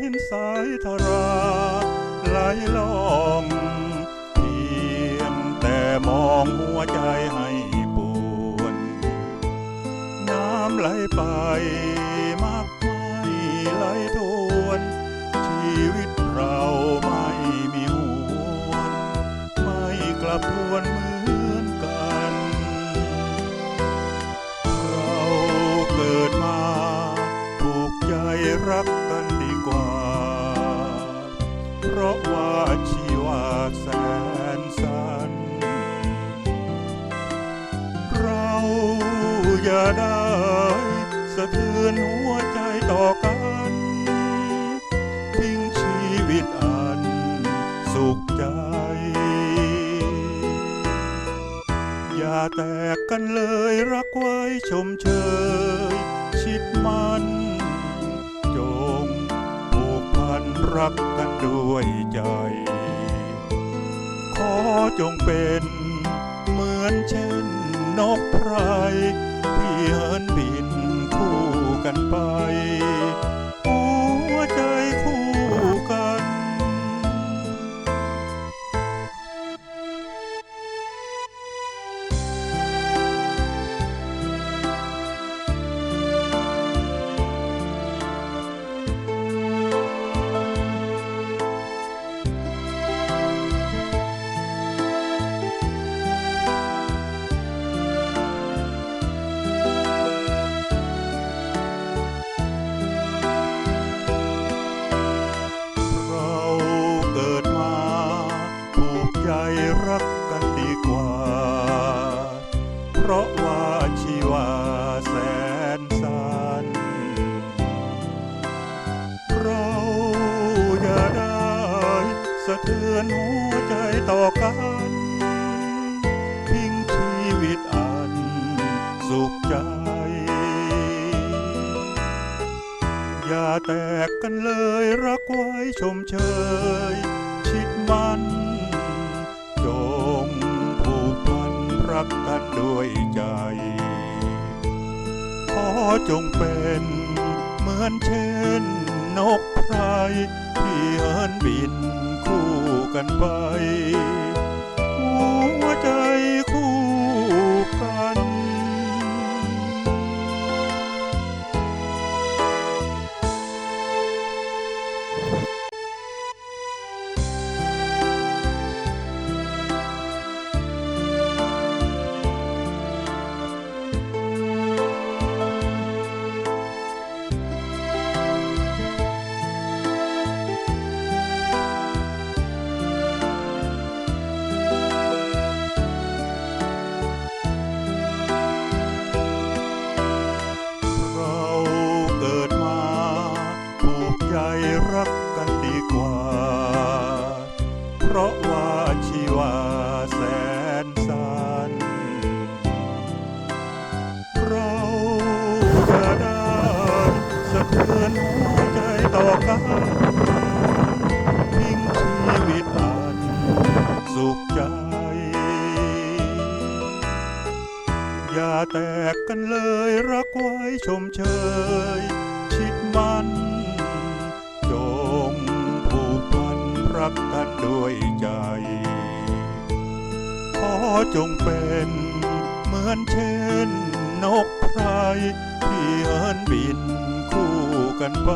เห็นสายธาราไหลล่องเพียงแต่มองหัวใจให้ปวนน้ำไหลไปมากมายไหลทวนชีวิต กกันดีกว่า เพราะว่าชีวาแสนสั้น เราอย่าได้สะเทือนหัวใจต่อกันทิ้งชีวิตอันสุขใจ อย่าแตกกันเลยรักไว้ชมเชย ชิดมัน รักกันด้วยใจ ขอจงเป็นเหมือนเช่นนกไพรที่เหินบินคู่กันไป อนหัวใจต่อกัน ทิ้งชีวิตอันสุขใจ อย่าแตกกันเลยรักไว้ชมเชย ชิดมันจงผูกพันรักกันด้วยใจ ขอจงเป็นเหมือนเช่นนกไพรที่เหินบินคู่ กันไป ใจรักกันดีกว่า เพราะว่าชีวาแสนสั้นเราจะได้สะเทือนหัวใจต่อกันทิ้งชีวิตอันสุขใจ อย่าแตกกันเลยรักไว้ชมเชย รักกันด้วยใจ ขอจงเป็นเหมือนเช่นนกไพรที่เอินบินคู่กันไป